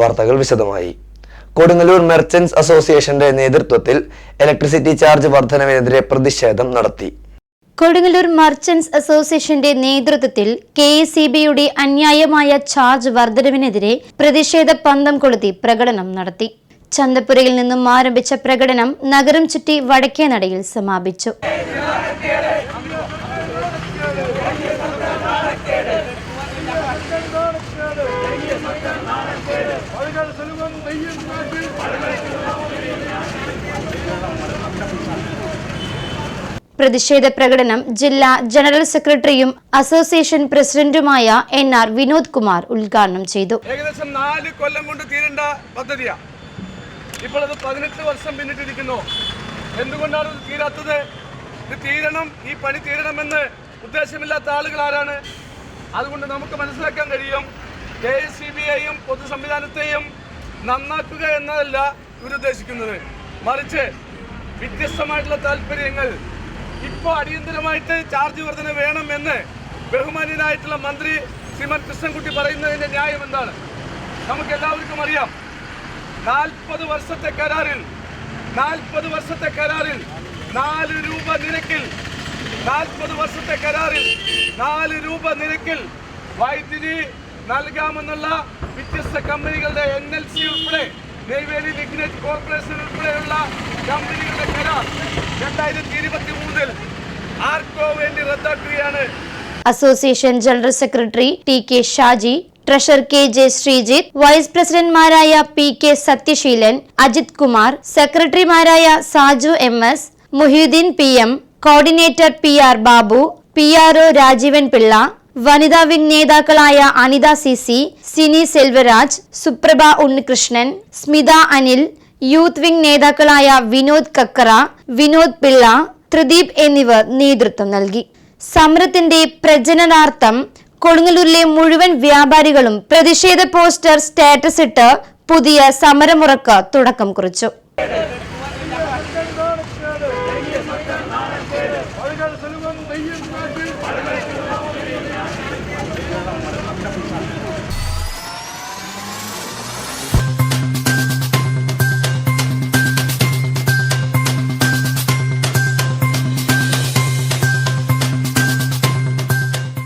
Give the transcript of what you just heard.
വാർത്തകൾ വിശദമായി. കൊടുങ്ങല്ലൂർ മെർച്ചൻസ് അസോസിയേഷന്റെ നേതൃത്വത്തിൽ ഇലക്ട്രിസിറ്റി ചാർജ് വർധനവിനെതിരെ പ്രതിഷേധം നടത്തി. കൊടുങ്ങല്ലൂർ മർച്ചൻസ് അസോസിയേഷന്റെ നേതൃത്വത്തിൽ കെ എസ് സി ബിയുടെ അന്യായമായ ചാർജ് വർധനവിനെതിരെ പ്രതിഷേധ പന്തം കൊളുത്തി പ്രകടനം നടത്തി. ചന്തപ്പുരയിൽ നിന്നും ആരംഭിച്ച പ്രകടനം നഗരം ചുറ്റി വടക്കേനടയിൽ സമാപിച്ചു. പ്രതിഷേധ പ്രകടനം ജില്ലാ ജനറൽ സെക്രട്ടറിയും അസോസിയേഷൻ പ്രസിഡന്റുമായ എൻ ആർ വിനോദ് കുമാർ ഉദ്ഘാടനം ചെയ്തു. ഏകദേശം നാല് കൊല്ലം കൊണ്ട് തീരേണ്ട പദ്ധതിയാ. ഇപ്പോൾ അത് പതിനെട്ട് വർഷം പിന്നിട്ടിരിക്കുന്നു. എന്തുകൊണ്ടാണ് ഇത് തീരാത്തത്? ഇത് തീരണം ഈ പണി തീരണമെന്ന് ഉദ്ദേശമില്ലാത്ത ആളുകൾ ആരാണ് അതുകൊണ്ട് നമുക്ക് മനസ്സിലാക്കാൻ കഴിയും. കെ എസ് സി ബിയെയും പൊതു സംവിധാനത്തെയും നന്നാക്കുക എന്നതല്ല ഇവരുദ്ദേശിക്കുന്നത്. മറിച്ച് വ്യത്യസ്തമായിട്ടുള്ള താല്പര്യങ്ങൾ ഇപ്പോൾ അടിയന്തരമായിട്ട് ചാർജ് വർധന വേണമെന്ന് ബഹുമാന്യനായിട്ടുള്ള മന്ത്രി ശ്രീമൻ കൃഷ്ണൻകുട്ടി പറയുന്നതിന്റെ ന്യായം എന്താണ്? നമുക്ക് എല്ലാവർക്കും അറിയാം. നാൽപ്പത് വർഷത്തെ കരാറിൽ നാൽപ്പത് വർഷത്തെ കരാറിൽ നാല് രൂപ നിരക്കിൽ നാൽപ്പത് വർഷത്തെ കരാറിൽ നാല് രൂപ നിരക്കിൽ വൈദ്യുതി നൽകാമെന്നുള്ള വ്യത്യസ്ത കമ്പനികളുടെ എൻ എൽ സി ഉൾപ്പെടെ നെയ്വേലി ലിഗ്നേറ്റ് കോർപ്പറേഷൻ ഉൾപ്പെടെയുള്ള കമ്പനികളുടെ കരാർ രണ്ടായിരത്തി ഇരുപത്തി മൂന്നിൽ ആർക്കോ വേണ്ടി റദ്ദാക്കുകയാണ്. Association general secretary T K Shaji treasurer K J Sreejith vice പ്രസിഡന്റ്മാരായ P K Sathyaseelan Ajith Kumar സെക്രട്ടറിമാരായ Saju M S Muhiyudheen P M coordinator P R Babu P R O Rajeevan Pillai വനിതാ വിംഗ് നേതാക്കളായ Anitha C C Sini Selvaraj Suprabha Unnikrishnan Smitha Anil youth wing നേതാക്കളായ വിനോദ് കക്കറ വിനോദ് പിള്ള ത്രിദീപ് എന്നിവർ നേതൃത്വം നൽകി. സമരത്തിന്റെ പ്രജനനാർത്ഥം കൊടുങ്ങല്ലൂരിലെ മുഴുവൻ വ്യാപാരികളും പ്രതിഷേധ പോസ്റ്റർ സ്റ്റാറ്റസ് ഇട്ട് പുതിയ സമരമുറക്ക് തുടക്കം കുറിച്ചു.